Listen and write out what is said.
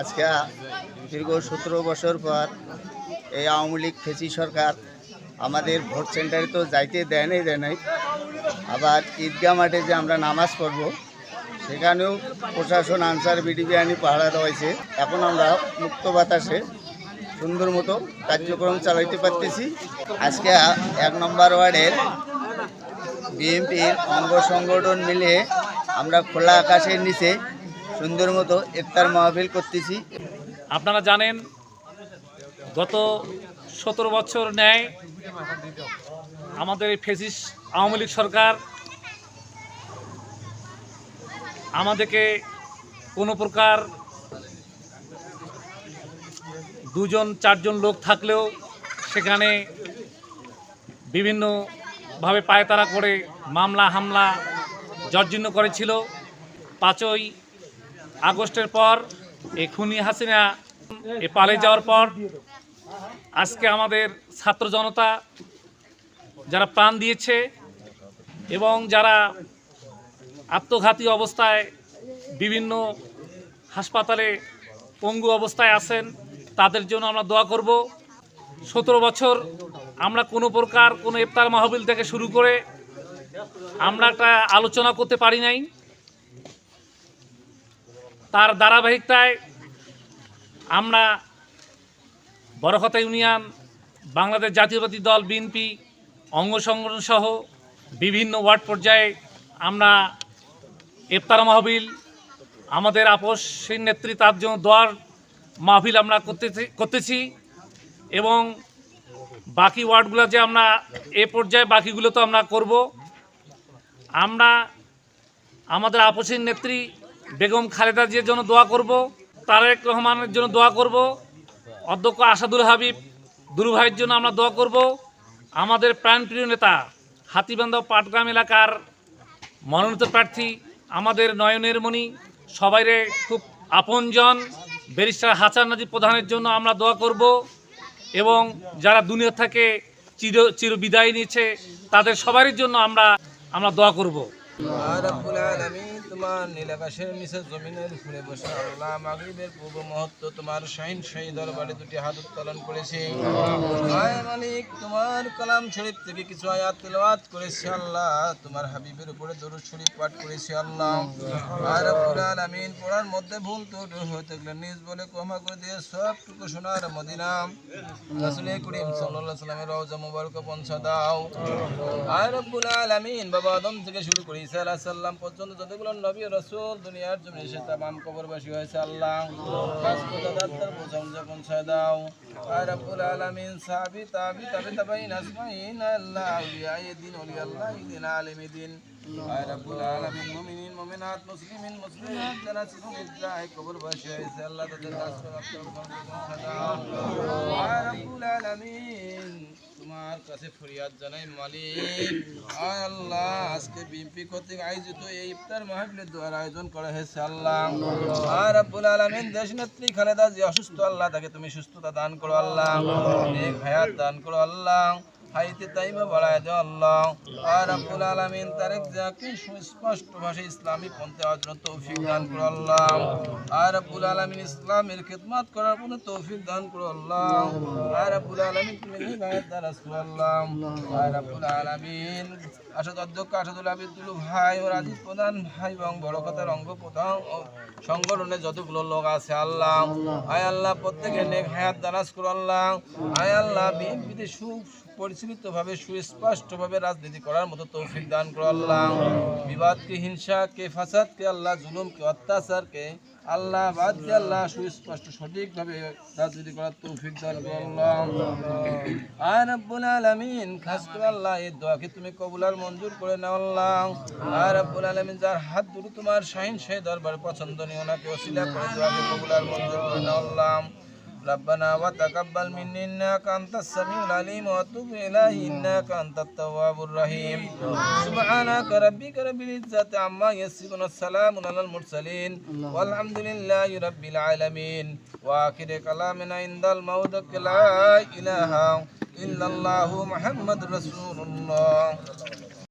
আজকে দীর্ঘ সতেরো বছর পর এই আওয়ামী লীগ ফেসি সরকার আমাদের ভোট সেন্টারে তো যাইতে দেয় নাই দেয় নাই। আবার ঈদগাহ মাঠে যে আমরা নামাজ পড়ব, সেখানেও প্রশাসন আনসার বিডিবি আনি পাহারা দেওয়াইছে। এখন আমরা মুক্ত বাতাসে সুন্দর মতো কার্যক্রম চালাইতে পারতেছি। আজকে এক নম্বর ওয়ার্ডের বিএনপির অঙ্গ সংগঠন মিলে আমরা খোলা আকাশের নিচে সুন্দর মতো ইফতার মাহফিল করতেছি। আপনারা জানেন, গত সতেরো বছর ন্যায় আমাদের এই ফেসিস আওয়ামী লীগ সরকার আমাদেরকে কোনো প্রকার দুজন, চারজন লোক থাকলেও সেখানে বিভিন্নভাবে পায়তারা করে মামলা, হামলা জর্জীর্ণ করেছিল। পাঁচই আগস্টের পর এই খুনি হাসিনা এ পালে যাওয়ার পর আজকে আমাদের ছাত্র জনতা যারা প্রাণ দিয়েছে এবং যারা আত্মঘাতী অবস্থায় বিভিন্ন হাসপাতালে পঙ্গু অবস্থায় আছেন, তাদের জন্য আমরা দোয়া করব। সতেরো বছর আমরা কোনো প্রকার কোনো ইফতার মাহবিল থেকে শুরু করে আমরা একটা আলোচনা করতে পারি নাই। তার ধারাবাহিকতায় আমরা বড়খতা ইউনিয়ন, বাংলাদেশ জাতীয়বাদী দল বিএনপি, অঙ্গ সংগঠন সহ বিভিন্ন ওয়ার্ড পর্যায়ে আমরা ইফতার মাহবিল আমাদের আপসের নেত্রী তার জন্য দোয়ার মাহফিল আমরা করতেছি করতেছি এবং বাকি ওয়ার্ডগুলো যে আমরা এ পর্যায়ে বাকিগুলো তো আমরা করব। আমরা আমাদের আপসের নেত্রী বেগম খালেদা জিয়ার জন্য দোয়া করব, তারেক রহমানের জন্য দোয়া করব, অধ্যক্ষ আসাদুল হাবিব দুরু ভাইয়ের জন্য আমরা দোয়া করব, আমাদের প্রাণপ্রিয় নেতা হাতিবান্ধব পাটগ্রাম এলাকার মনোনীত প্রার্থী, আমাদের নয়নের মণি, সবাইরে খুব আপনজন, ব্যারিস্টার হাসান নাজি প্রধানের জন্য আমরা দোয়া করব এবং যারা দুনিয়া থেকে চির চির বিদায় নিয়েছে, তাদের সবারই জন্য আমরা আমরা দোয়া করব। তোমার নীলাকাশের নিচে জমিনের ফুলে বসে আল্লাহ পূর্ব মুহূর্ত তোমার শাহী দরবারে দুটি হাত উত্তোলন করেছে। মালিক, তোমার শরীফ থেকে কিছু আয়াত করেছে আল্লাহ। তোমার হাবিবের উপরে দরুদ শরীফ পাঠ করেছে আল্লাহ। আর পড়ার মধ্যে ভুল থাকলে নিজ বলে ক্ষমা করে দিয়ে সবটুকু মদিনা। করিম সাল্লামের রওজা দাও। আর বাবা আদম থেকে শুরু করে পর্যন্ত যতগুলো নবী রসুল দুনিয়ার জমিনে এসে তামাম কবরবাসী হয়েছে, আল্লাহ। কাজ কোথা দাত্তার বোঝাম, যখন ছয় দাও। আর রব্বুল আলামিন সাহাবী তাবি তাবি তাবাইন আসমাইন, আল্লাহ আউলিয়া দিন ওলিয়া আল্লাহ দিন আলিম দিন। রব্বুল আলামিন মুমিনিন মুমিনাত মুসলিমিন মুসলিমাত যারা ছিলেন ইসলাহে কবরবাসী হয়েছে আল্লাহ তাদের কাজ কোথা পৌঁছা দাও আর রব্বুল আলামিন। তোমার কাছে ফরিয়াদ জানাই মালিক। আল্লাহ আজকে বিএনপি কর্তৃক আয়োজিত এই ইফতার মাহফিলের দ্বারা আয়োজন করা হয়েছে আল্লাহ। আর রাব্বুল আলামিন দেশ নেত্রী খালেদা যে অসুস্থ। আল্লাহ তাকে তুমি সুস্থতা দান করো আল্লাহ। হায়াত দান করো আল্লাহ। হাইতে তাইবা বাড়ায় দাও আল্লাহ। আর রাব্বুল আলামিন তারেক যাকে সুস্পষ্ট ভাষায় ইসলামী পন্থে অর্জন তৌফিক দান করো আল্লাহ। আর রাব্বুল আলামিন ইসলামের খিদমত করার জন্য তৌফিক দান করো আল্লাহ। আর রাব্বুল আলামিন তুমি নিবায়ত দ্বারা আল্লাহ। আর রাব্বুল আলামিন আসাদ অধ্যক্ষ আসাদুল আবিদুল ভাই ও রাজীব প্রধান ভাই এবং বড় কথার অঙ্গ প্রধান সংগঠনে যতগুলো লোক আছে আল্লাহ। আয় আল্লাহ প্রত্যেকের নেক হায়াত দারাজ করো আল্লাহ। আয় আল্লাহ বিএনপিতে সু পরিচালিতভাবে সুস্পষ্টভাবে রাজনীতি করার মতো তৌফিক দান করো আল্লাহ। বিবাদকে হিংসাকে ফাসাদকে আল্লাহ জুলুম জুলুমকে অত্যাচারকে আল্লাহ বাদ দিয়ে আল্লাহ, সুস্পষ্ট সঠিকভাবে রাজনীতি করার তৌফিক দান করো আল্লাহ। আর রব্বুল আলামিন, খাস করে আল্লাহ, এই দোয়াকে তুমি কবুলার মঞ্জুর করে নাও আল্লাহ। আর রব্বুল আলামিন, যার হাত দুটো তোমার শাহিন শাহী দরবারে পছন্দনীয়, ওনাকে ওসিলা করে দোয়াকে কবুলার মঞ্জুর করে নাও আল্লাহ। ربنا وتقبل منا إنك أنت السميع العليم وتب إليه إنك أنت التواب الرحيم. سبحانك ربك رب العزة عما يصفون السلام على المرسلين. والحمد لله رب العالمين. وآخر كلامنا عند الموت لا إله إلا الله محمد رسول الله.